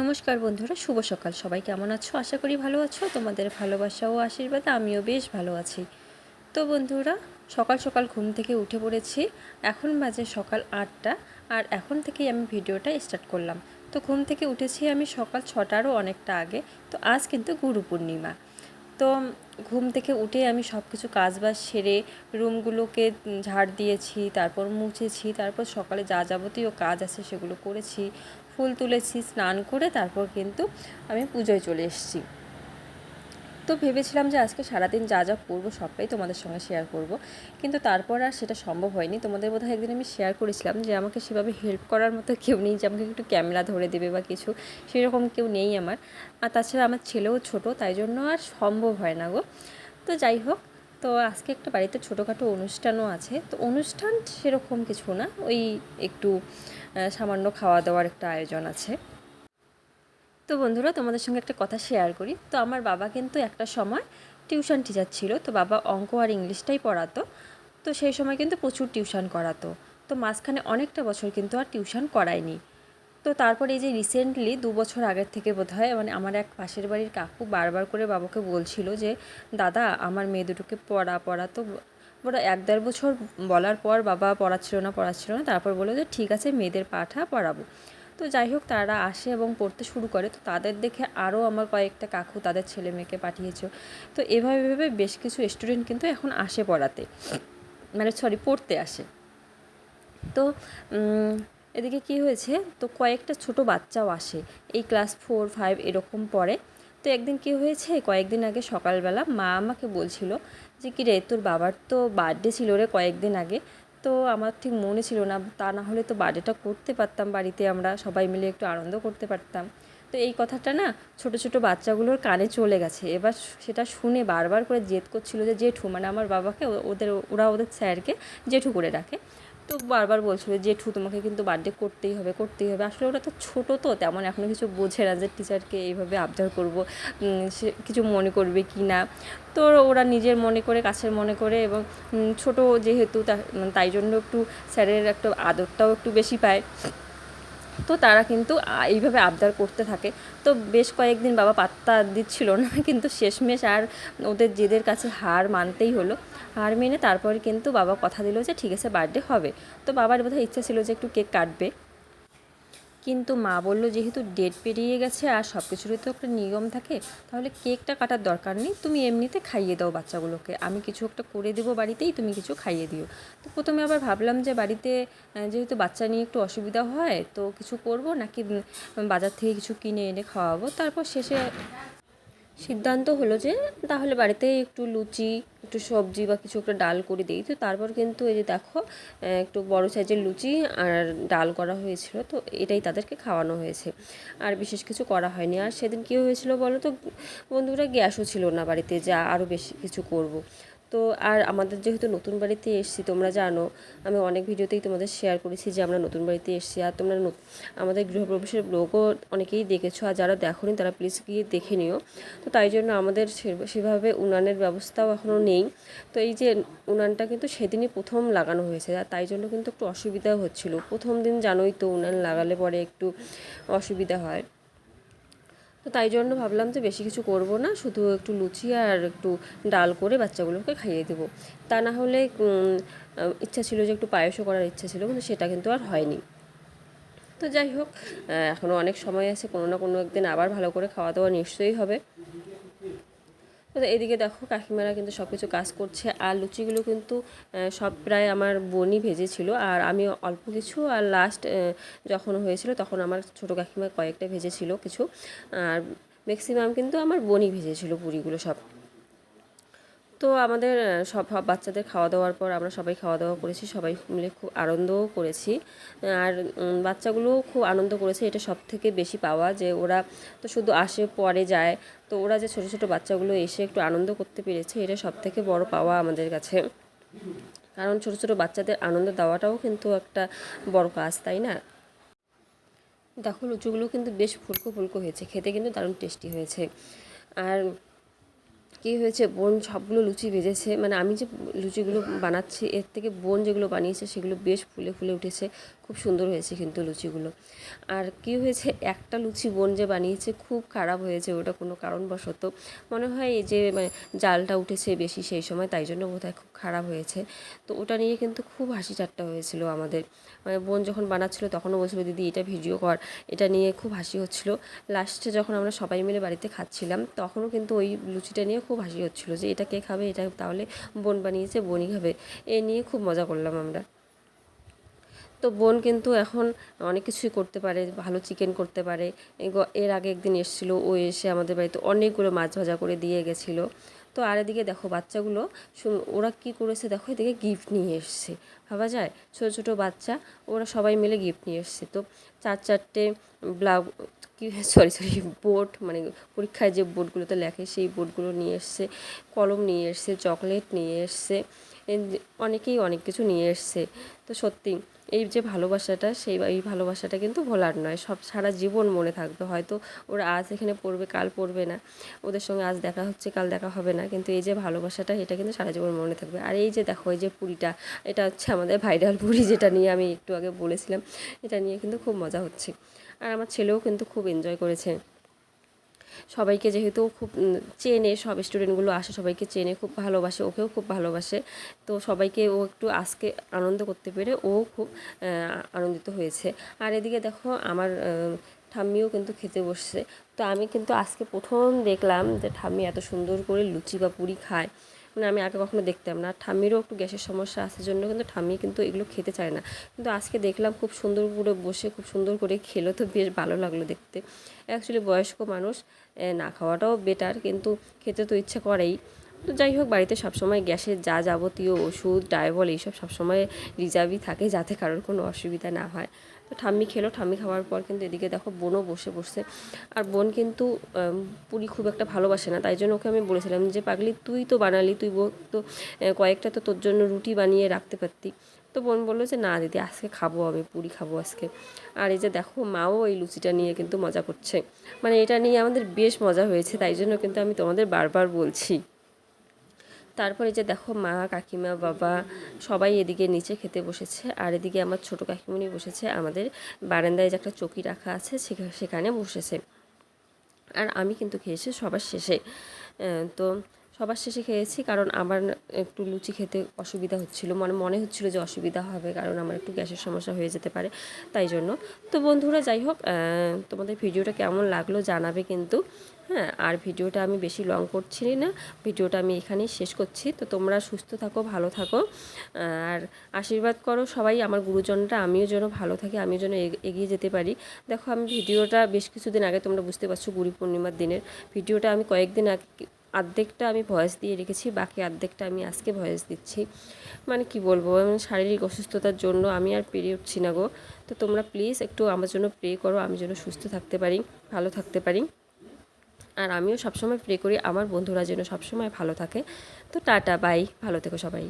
নমস্কার বন্ধুরা, শুভ সকাল। সবাই কেমন আছো? আশা করি ভালো আছো। তোমাদের ভালোবাসা ও আশীর্বাদে আমিও বেশ ভালো আছি। তো বন্ধুরা, সকাল সকাল ঘুম থেকে উঠে পড়েছি। এখন বাজে সকাল আটটা আর এখন থেকেই আমি ভিডিওটা স্টার্ট করলাম। তো ঘুম থেকে উঠেছি আমি সকাল ছটারও অনেকটা আগে। তো আজ কিন্তু গুরু পূর্ণিমা। তো ঘুম থেকে উঠে আমি সব কিছু কাজবাজ সেরে রুমগুলোকে ঝাড় দিয়েছি, তারপর মুছেছি, তারপর সকালে যা যাবতীয় কাজ আছে সেগুলো করেছি। ফুল তুলেছি, স্নান করে তারপর কিন্তু আমি পুজোয় চলে এসেছি। তো ভেবেছিলাম যে আজকে সারাদিন যা যা করব সবটাই তোমাদের সঙ্গে শেয়ার করব, কিন্তু তারপর আর সেটা সম্ভব হয়নি। তোমাদের বোধহয় একদিন আমি শেয়ার করেছিলাম যে আমাকে সেভাবে হেল্প করার মতো কেউ নেই, যে আমাকে একটু ক্যামেরা ধরে দেবে বা কিছু, সেরকম কেউ নেই আমার। আর তাছাড়া আমার ছেলেও ছোট, তাই জন্য আর সম্ভব হয় না গো। তো যাই হোক তো আজকে একটা বাড়িতে ছোটোখাটো অনুষ্ঠানও আছে। তো অনুষ্ঠান সেরকম কিছু না, ওই একটু সামান্য খাওয়া দাওয়ার একটা আয়োজন আছে। তো বন্ধুরা, তোমাদের সঙ্গে একটা কথা শেয়ার করি। তো আমার বাবা কিন্তু একটা সময় টিউশন টিচার ছিল, তো বাবা অঙ্ক আর ইংলিশটাই পড়াতো। তো সেই সময় কিন্তু প্রচুর টিউশন করাতো। তো মাঝখানে অনেকটা বছর কিন্তু আর টিউশন করায়নি। তো তারপর এই যে রিসেন্টলি দু বছর আগের থেকে বোধ হয় মানে আমার এক পাশের বাড়ির কাকু বারবার করে বাবাকে বলছিল যে, দাদা, আমার মেয়ে দুটোকে পড়া পড়া। তো বড় এক দেড় বছর বলার পর বাবা পড়াচ্ছিল না পড়াচ্ছিল না। তারপর বলল যে, ঠিক আছে, মেয়েদের পাঠা পড়াবো। তো যাই হোক, তারা আসে এবং পড়তে শুরু করে। তো তাদের দেখে আরও আমার কয়েকটা কাকু তাদের ছেলে মেয়েকে পাঠিয়েছে। তো এভাবে ভেবে বেশ কিছু স্টুডেন্ট কিন্তু এখন আসে পড়াতে। মানে সরি পড়তে আসে। তো এদিকে কি হয়েছে? তো কয়েকটা ছোট বাচ্চাও আসে। এই ক্লাস ফোর ফাইভ এরকম পড়ে। তো একদিন কি হয়েছে? কয়েকদিন আগে সকালবেলা মা আমাকে বলছিল যে কি রে তোর বাবার তো বার্থডে ছিল রে কয়েকদিন আগে। তো আমার ঠিক মনে ছিল না, তা না হলে তো বার্থডেটা করতে পারতাম বাড়িতে। আমরা সবাই মিলে একটু আনন্দ করতে পারতাম। তো এই কথাটা না ছোট ছোট বাচ্চাগুলোর কানে চলে গেছে। এবার সেটা শুনে বারবার করে জেদ করছিল যে, জেঠু মানে আমার বাবাকে ওদের, ওরা ওদের স্যারকে জেঠু করে ডাকে। তো বারবার বলছিল জেঠু তোমাকে কিন্তু বার্থডে করতেই হবে করতেই হবে। আসলে ওরা তো ছোটো তো, তেমন এখনও কিছু বোঝে না যে টিচারকে এইভাবে আবদার করব সে কিছু মনে করবে কি না? তো ওরা নিজের মনে করে, কাছের মনে করে এবং ছোট যেহেতু মানে তাই জন্য একটু স্যারের একটা আদরটাও একটু বেশি পায়। তো তারা কিন্তু এইভাবে আবদার করতে থাকে। তো বেশ কয়েকদিন বাবা পাত্তা দিচ্ছিল না, কিন্তু শেষমেশ আর ওদের জেদের কাছে হার মানতেই হলো। হার মেনে তারপরে কিন্তু বাবা কথা দিল যে, ঠিক আছে বার্থডে হবে। তো বাবার বোধহয় ইচ্ছা ছিল যে, একটু কেক কাটবে। কিন্তু মা বলল, যেহেতু ডেট পেরিয়ে গেছে আর সব কিছুরই তো একটা নিয়ম থাকে, তাহলে কেকটা কাটার দরকার নেই। তুমি এমনিতে খাইয়ে দাও বাচ্চাগুলোকে। আমি কিছু একটা করে দেবো বাড়িতেই, তুমি কিছু খাইয়ে দিও। তো প্রথমে আবার ভাবলাম যে বাড়িতে যেহেতু বাচ্চা নিয়ে একটু অসুবিধা হয়, তো কিছু করব নাকি বাজার থেকে কিছু কিনে এনে খাওয়াবো। তারপর শেষে সিদ্ধান্ত হলো যে তাহলে বাড়িতে একটু লুচি, একটু সবজি বা কিছু একটা ডাল করে দিই। তো তারপর কিন্তু এই যে দেখো একটু বড় সাইজের লুচি আর ডাল করা হয়েছিল। তো এটাই তাদেরকে খাওয়ানো হয়েছে। আর বিশেষ কিছু করা হয়নি। আর সেদিন কী হয়েছিল বলো তো? বন্ধুরা, গ্যাসও ছিল না বাড়িতে যা আরও বেশি কিছু করব। তো আর আমাদের যেহেতু নতুন বাড়িতে এসেছি, তোমরা জানো, আমি অনেক ভিডিওতেই তোমাদের শেয়ার করেছি যে আমরা নতুন বাড়িতে এসেছি। আর তোমরা আমাদের গৃহপ্রবেশের ব্লগও অনেকেই দেখেছ, আর যারা দেখোনি তারা প্লিজ গিয়ে দেখে নিও। তো তাই জন্য আমাদের সেভাবে উনানের ব্যবস্থাও এখনও নেই। তো এই যে উনানটা কিন্তু সেদিনই প্রথম লাগানো হয়েছে, আর তাই জন্য কিন্তু একটু অসুবিধা হচ্ছিল। প্রথম দিন জানোই তো উনান লাগালে পরে একটু অসুবিধা হয়। তো তাই জন্য ভাবলাম যে বেশি কিছু করব না, শুধু একটু লুচি আর একটু ডাল করে বাচ্চাগুলোকে খাইয়ে দেবো। তা না হলে ইচ্ছা ছিল যে একটু পায়েসও করার ইচ্ছা ছিল, কিন্তু সেটা কিন্তু আর হয়নি। তো যাই হোক এখনও অনেক সময় আছে, কোনো না কোনো একদিন আবার ভালো করে খাওয়া দাওয়া নিশ্চয়ই হবে। তো এদিকে দেখো, কাকিমারা কিন্তু সব কিছু কাজ করছে, আর লুচিগুলো কিন্তু সব প্রায় আমার বনি ভেজেছিল, আর আমি অল্প কিছু, আর লাস্ট যখন হয়েছিল তখন আমার ছোটো কাকিমা কয়েকটা ভেজেছিল কিছু, আর ম্যাক্সিমাম কিন্তু আমার বনি ভেজেছিল পুরিগুলো সব। তো আমাদের সব বাচ্চাদের খাওয়া দাওয়ার পর আমরা সবাই খাওয়া দাওয়া করেছি সবাই মিলে খুব আনন্দও করেছি। আর উম, বাচ্চাগুলোও খুব আনন্দ করেছে এটা সব থেকে বেশি পাওয়া যে ওরা তো শুধু আসে পরে যায় তো ওরা যে ছোটো ছোটো বাচ্চাগুলো এসে একটু আনন্দ করতে পেরেছে এটা সব থেকে বড় পাওয়া আমাদের কাছে। কারণ ছোটো ছোটো বাচ্চাদের আনন্দ দেওয়াটাও কিন্তু একটা বড় কাজ তাই না? দেখো লুচুগুলো কিন্তু বেশ ফুলকো ফুলকো হয়েছে খেতে কিন্তু দারুণ টেস্টি হয়েছে। আর কী হয়েছে, বোন সবগুলো লুচি ভেজেছে। মানে আমি যে লুচিগুলো বানাচ্ছি, এর থেকে বোন যেগুলো বানিয়েছে, সেগুলো বেশ ফুলে ফুলে উঠেছে। খুব সুন্দর হয়েছে কিন্তু লুচিগুলো। আর কি হয়েছে, একটা লুচি বোন যে বানিয়েছে খুব খারাপ হয়েছে, ওটা কোনো কারণবশত। মনে হয় এই যে মানে জালটা উঠেছে বেশি সেই সময়, তাই জন্য বোধহয় খুব খারাপ হয়েছে। তো ওটা নিয়ে কিন্তু খুব হাসি ঠাট্টা হয়েছিল আমাদের। মানে বোন যখন বানাচ্ছিল তখনও বলছিল, দিদি, এটা ভিডিও কর। এটা নিয়ে খুব হাসি হচ্ছিল। লাস্টে যখন আমরা সবাই মিলে বাড়িতে খাচ্ছিলাম, তখনও কিন্তু ওই লুচিটা নিয়ে খুব হাসি হচ্ছিল যে, এটা কে খাবে? এটা তাহলে বোন বানিয়েছে, বোনই খাবে। এ নিয়ে খুব মজা করলাম আমরা। তো বোন কিন্তু এখন অনেক কিছুই করতে পারে, ভালো চিকেন করতে পারে। এর আগে একদিন এসেছিল, ও এসে আমাদের বাড়িতে অনেকগুলো মাছ ভাজা করে দিয়ে গেছিল। তো আর এদিকে দেখো বাচ্চাগুলো ওরা কি করেছে দেখো, এদিকে গিফট নিয়ে এসছে। ভাবা যায়? ছোটো ছোটো বাচ্চা, ওরা সবাই মিলে গিফট নিয়ে এসছে। তো চার চারটে ব্লাউ, কি সরি সরি বোর্ড মানে পরীক্ষায় যে বোর্ডগুলোতে লেখে সেই বোর্ডগুলো নিয়ে এসছে। কলম নিয়ে এসছে চকলেট নিয়ে এসছে। অনেকেই অনেক কিছু নিয়ে এসছে। তো সত্যি এই যে ভালোবাসাটা, সেই এই ভালোবাসাটা কিন্তু ভোলার নয়। সব সারা জীবন মনে থাকবে। হয়তো ওরা আজ এখানে পড়বে, কাল পড়বে না। ওদের সঙ্গে আজ দেখা হচ্ছে, কাল দেখা হবে না। কিন্তু এই যে ভালোবাসাটা, এটা কিন্তু সারা জীবন মনে থাকবে। আর এই যে দেখো, এই যে পুরিটা, এটা হচ্ছে আমাদের ভাইরাল পুরি যেটা নিয়ে আমি একটু আগে বলেছিলাম। এটা নিয়ে কিন্তু খুব মজা হচ্ছে। আর আমার ছেলেও কিন্তু খুব এনজয় করেছে। সবাইকে যেহেতু খুব চেনে সব স্টুডেন্টগুলো আসে, সবাইকে চেনে, খুব ভালোবাসে, ওকেও খুব ভালোবাসে। তো সবাইকে ও একটু আজকে আনন্দ করতে পেরে ও খুব আনন্দিত হয়েছে। আর এদিকে দেখো আমার ঠাম্মিও কিন্তু খেতে বসছে। তো আমি কিন্তু আজকে প্রথম দেখলাম যে ঠাম্মি এত সুন্দর করে লুচি বা পুরি খায়। মানে আমি আগে কখনো দেখতাম না। ঠাম্মিরও একটু গ্যাসের সমস্যা আসার জন্য কিন্তু ঠাম্মি কিন্তু এগুলো খেতে চায় না। কিন্তু আজকে দেখলাম খুব সুন্দর করে বসে, খুব সুন্দর করে খেলো তো, বেশ ভালো লাগল দেখতে। অ্যাকচুয়ালি বয়স্ক মানুষ না খাওয়াটাও বেটার কিন্তু খেতে তো ইচ্ছে করেই। তো যাই হোক, বাড়িতে সবসময় গ্যাসের যা যাবতীয় ওষুধ, ডায়বল এইসব সবসময় রিজার্ভই থাকে যাতে কারোর কোনো অসুবিধা না হয়। তো ঠাম্মি খেলো, ঠাম্মি খাওয়ার পর কিন্তু এদিকে দেখো বোনও বসে বসছে আর বোন কিন্তু পুরি খুব একটা ভালোবাসে না, তাই জন্য ওকে আমি বলেছিলাম যে, পাগলি, তুই তো বানালি, তুই তো কয়েকটা তো তোর জন্য রুটি বানিয়ে রাখতে পারতি। তো বোন বলল যে, না দিদি, আজকে খাব আমি, পুরি খাব আজকে। আর এই যে দেখো, মাও এই লুচিটা নিয়ে কিন্তু মজা করছে। মানে এটা নিয়ে আমাদের বেশ মজা হয়েছে, তাই জন্য কিন্তু আমি তোমাদের বারবার বলছি। তারপরে যে দেখো মা, কাকিমা, বাবা সবাই এদিকে নিচে খেতে বসেছে। আর এদিকে আমার ছোট কাকিমণি বসেছে। আমাদের বারান্দায় যে একটা চকি রাখা আছে, সেখা- সেখানে বসেছে। আর আমি কিন্তু খেয়েছি সবার শেষে। তো সবার শেষে খেয়েছি, কারণ আমার একটু লুচি খেতে অসুবিধা হচ্ছিল। মানে মনে হচ্ছিল যে অসুবিধা হবে, কারণ আমার একটু গ্যাসের সমস্যা হয়ে যেতে পারে, তাই জন্য। তো বন্ধুরা, যাই হোক তোমাদের ভিডিওটা কেমন লাগল জানাবে কিন্তু। হ্যাঁ আর ভিডিওটা আমি বেশি লং করছি না, ভিডিওটা আমি এখানেই শেষ করছি। তো তোমরা সুস্থ থাকো, ভালো থাকো, আর আশীর্বাদ করো সবাই, আমার গুরুজনরা, আমিও যেন ভালো থাকি, আমিও যেন এগ- এগিয়ে যেতে পারি। দেখো, আমি ভিডিওটা বেশ কিছুদিন আগে, তোমরা বুঝতে পারছ, গুরু পূর্ণিমার দিনের ভিডিওটা আমি কয়েকদিন আগে আর্ধেকটা আমি ভয়েস দিয়ে রেখেছি, বাকি আর্ধেকটা আমি আজকে ভয়েস দিচ্ছি। মানে কি বলব মানে শারীরিক অসুস্থতার জন্য আমি আর পেরে উঠছি না গো। তো তোমরা প্লিজ একটু আমার জন্য প্রে করো, আমি যেন সুস্থ থাকতে পারি, ভালো থাকতে পারি। আর আমিও সবসময় প্রে করি, আমার বন্ধুরা যেন সবসময় ভালো থাকে। তো টাটা বাই ভালো থেকো সবাই।